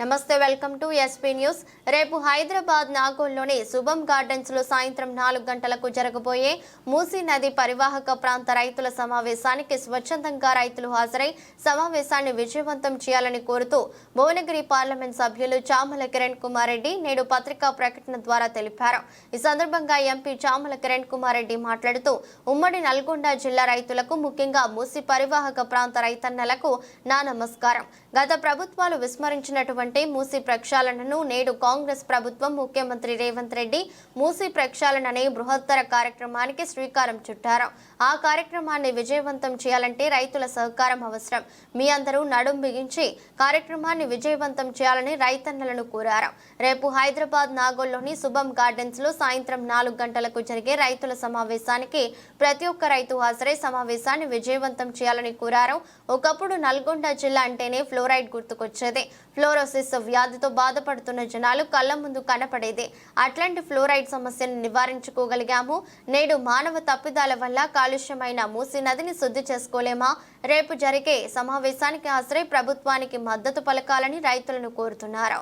నమస్తే welcome to SP news రేపు హైదరాబాద్ నాగోల్లోని శుభం గార్డెన్స్లో సాయంత్రం నాలుగు గంటలకు జరగబోయే మూసీ నది పరివాహక ప్రాంత రైతుల సమావేశానికి స్వచ్ఛందంగా రైతులు హాజరై సమావేశాన్ని విజయవంతం చేయాలని కోరుతూ భువనగిరి పార్లమెంట్ సభ్యులు చామల కిరణ్ కుమార్ రెడ్డి నేడు పత్రికా ప్రకటన ద్వారా తెలిపారు. ఈ సందర్భంగా ఎంపీ చామల కిరణ్ కుమార్ రెడ్డి మాట్లాడుతూ ఉమ్మడి నల్గొండ జిల్లా రైతులకు ముఖ్యంగా మూసి పరివాహక ప్రాంత రైతన్నలకు నా నమస్కారం. గత ప్రభుత్వాలు విస్మరించినటువంటి మూసి ప్రక్షాళనను నేడు కాంగ్రెస్ ప్రభుత్వం ముఖ్యమంత్రి రేవంత్ రెడ్డి మూసి ప్రక్షాళన అనే బృహత్తర కార్యక్రమానికి శ్రీకారం చుట్టారు. ఆ కార్యక్రమాన్ని విజయవంతం చేయాలంటే రైతుల సహకారం అవసరం. మీ అందరూ నడుం బిగించి కార్యక్రమాన్ని విజయవంతం చేయాలని రైతన్నలను కోరారు. రేపు హైదరాబాద్ నాగోల్లోని శుభం గార్డెన్స్లో సాయంత్రం నాలుగు గంటలకు జరిగే రైతుల సమావేశానికి ప్రతి ఒక్క రైతు హాజరై సమావేశాన్ని విజయవంతం చేయాలని కోరారు. ఒకప్పుడు నల్గొండ జిల్లా అంటేనే ఫ్లోరైడ్ గుర్తుకొచ్చేది. ఫ్లోరోసిస్ వ్యాధితో బాధపడుతున్న జనాలు కళ్ళ ముందు కనపడేది. అట్లాంటి ఫ్లోరైడ్ సమస్యను నివారించుకోగలిగాము. నేడు మానవ తప్పిదాల వల్ల కాలుష్యమైన మూసి నదిని శుద్ధి చేసుకోలేమా? రేపు జరిగే సమావేశానికి హాజరై ప్రభుత్వానికి మద్దతు పలకాలని రైతులను కోరుతున్నారు.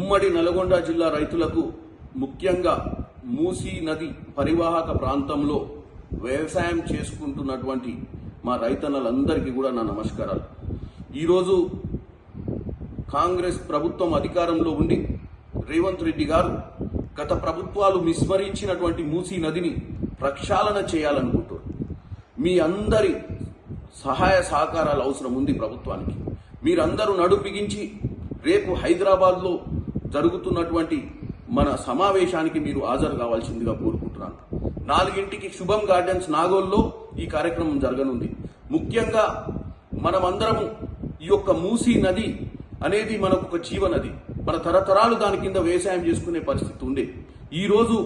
ఉమ్మడి నల్గొండ జిల్లా రైతులకు ముఖ్యంగా మూసీ నది పరివాహక ప్రాంతంలో వ్యవసాయం చేసుకుంటున్నటువంటి మా రైతన్నలందరికీ కూడా నా నమస్కారాలు. ఈరోజు కాంగ్రెస్ ప్రభుత్వం అధికారంలో ఉండి రేవంత్ రెడ్డి గారు గత ప్రభుత్వాలు విస్మరించినటువంటి మూసీ నదిని ప్రక్షాళన చేయాలనుకుంటారు మీ అందరి సహాయ సహకారాలు అవసరం ఉంది ప్రభుత్వానికి. మీరందరూ నడు బిగించి రేపు హైదరాబాద్లో జరుగుతున్నటువంటి మన సమావేశానికి మీరు హాజరు కావాల్సిందిగా కోరుకుంటున్నాను. నాలుగింటికి శుభం గార్డెన్స్ నాగోల్లో ఈ కార్యక్రమం జరగనుంది. ముఖ్యంగా మనమందరము ఈ యొక్క మూసీ నది అనేది మనకు ఒక జీవనది. మన తరతరాలు దాని కింద వ్యవసాయం చేసుకునే పరిస్థితి ఉంది ఈరోజు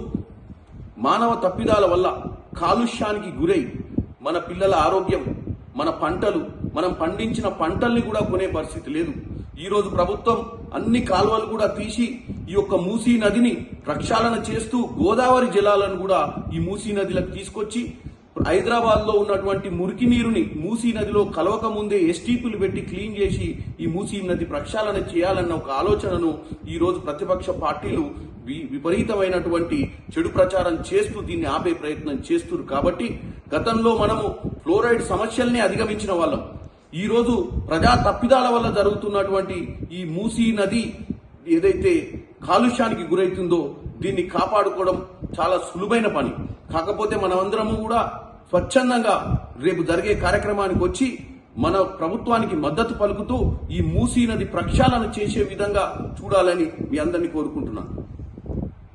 మానవ తప్పిదాల వల్ల కాలుష్యానికి గురై మన పిల్లల ఆరోగ్యం మన పంటలు మనం పండించిన పంటల్ని కూడా కొనే పరిస్థితి లేదు. ఈరోజు ప్రభుత్వం అన్ని కాలువలు కూడా తీసి ఈ యొక్క మూసీ నదిని ప్రక్షాళన చేస్తూ గోదావరి జలాలను కూడా ఈ మూసీ నదిలకు తీసుకొచ్చి హైదరాబాద్లో ఉన్నటువంటి మురికి నీరుని మూసీ నదిలో కలవక ముందే ఎస్టీపీలు పెట్టి క్లీన్ చేసి ఈ మూసీ నది ప్రక్షాళన చేయాలన్న ఒక ఆలోచనను ఈ రోజు ప్రతిపక్ష పార్టీలు వి- విపరీతమైనటువంటి చెడు ప్రచారం చేస్తూ దీన్ని ఆపే ప్రయత్నం చేస్తున్నారు కాబట్టి గతంలో మనము ఫ్లోరైడ్ సమస్యల్ని అధిగమించిన వాళ్ళం. ఈ రోజు ప్రజా తప్పిదాల వల్ల జరుగుతున్నటువంటి ఈ మూసీ నది ఏదైతే కాలుష్యానికి గురవుతుందో దీన్ని కాపాడుకోవడం చాలా సులువైన పని. కాకపోతే మనమందరము కూడా స్వచ్ఛందంగా రేపు జరిగే కార్యక్రమానికి వచ్చి మన ప్రభుత్వానికి మద్దతు పలుకుతూ ఈ మూసీ నది ప్రక్షాళన చేసే విధంగా చూడాలని మీ అందరినీ కోరుకుంటున్నాను.